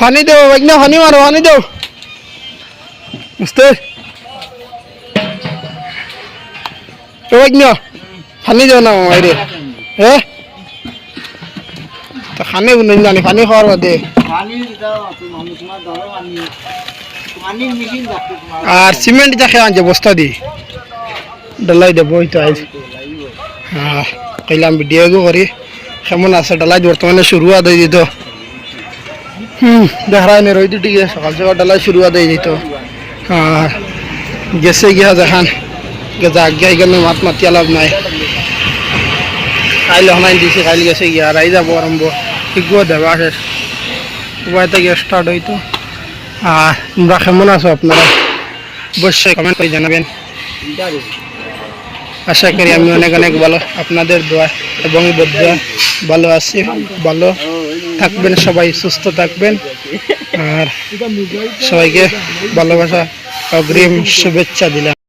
পানি দেও না পানি মারো পানি দেও বুঝতে না পানি দেও না মাইরে হ্যাঁ তো খানে বুঝলেন জানি পানি খাওয়ার বাদে। আর সিমেন্ট যা খেয়ে আনছে, বস্তা দি। ডালাই দেবো ওই তো আজ হ্যাঁ কইলাম ভিডিও করি কেমন আছে ডালাই বর্তমানে শুরুয়াত হয়ে দিত হুম দেখায় নি রই ঠিক সকাল সকাল ডালাই শুরুয়াত হয়ে দিত। আর গেছে গিয়া দেখান যাক গিয়া এখানে মাত মাতিয়া লাভ নাই। কাইলে হনাই দিছে, কাইলে গেছে গিয়া, আর যাব আরম্ভ। শিখব দেবা শেষ। উপায় থেকে স্টার্ট হইতো। আর তোমরা কেমন আছো আপনারা? অবশ্যই কমেন্ট করে জানাবেন। আশা করি আমি অনেক অনেক ভালো, আপনাদের দোয়া এবং ভালো আছি, ভালো থাকবেন সবাই সুস্থ থাকবেন। আর সবাইকে ভালোবাসা অগ্রিম শুভেচ্ছা দিলাম।